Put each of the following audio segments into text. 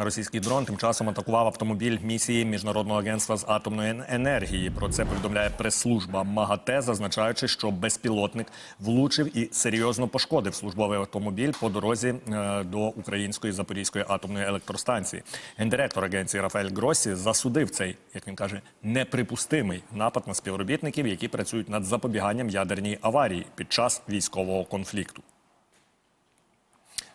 Російський дрон тим часом атакував автомобіль місії міжнародного агентства з атомної енергії. Про це повідомляє прес-служба МАГАТЕ, зазначаючи, що безпілотник влучив і серйозно пошкодив службовий автомобіль по дорозі е, до української запорізької атомної електростанції. Гендиректор агенції Рафаель Гросі засудив цей, як він каже, неприпустимий напад на співробітників, які працюють над запобіганням ядерній аварії під час військового конфлікту.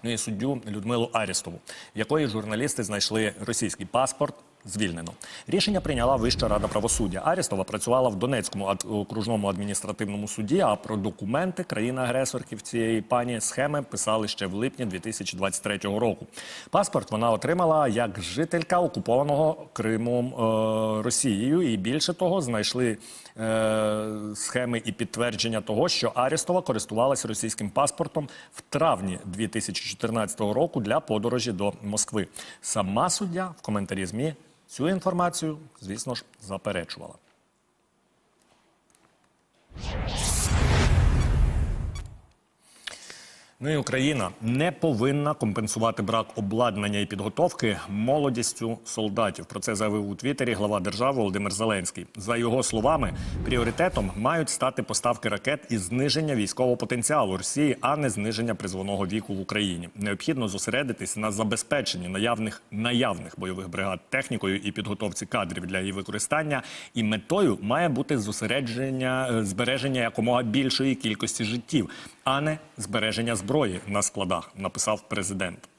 І суддю Людмилу Арістову, в якої журналісти знайшли російський паспорт. Звільнено рішення прийняла Вища рада правосуддя. Арістова працювала в Донецькому окружному адміністративному суді. А про документи країни-агресорки в цієї пані схеми писали ще в липні 2023 року. Паспорт вона отримала як жителька окупованого Кримом е, Росією, і більше того, знайшли е, схеми і підтвердження того, що Арістова користувалась російським паспортом в травні 2014 року для подорожі до Москви. Сама суддя в коментарі змі цю інформацію, звісно ж, заперечувала. Ну і Україна не повинна компенсувати брак обладнання і підготовки молодістю солдатів. Про це заявив у Твіттері глава держави Володимир Зеленський. За його словами, пріоритетом мають стати поставки ракет і зниження військового потенціалу Росії, а не зниження призваного віку в Україні. Необхідно зосередитись на забезпеченні наявних наявних бойових бригад технікою і підготовці кадрів для її використання. І метою має бути зосередження е, збереження якомога більшої кількості життів, а не збереження зброї на складах, написав президент.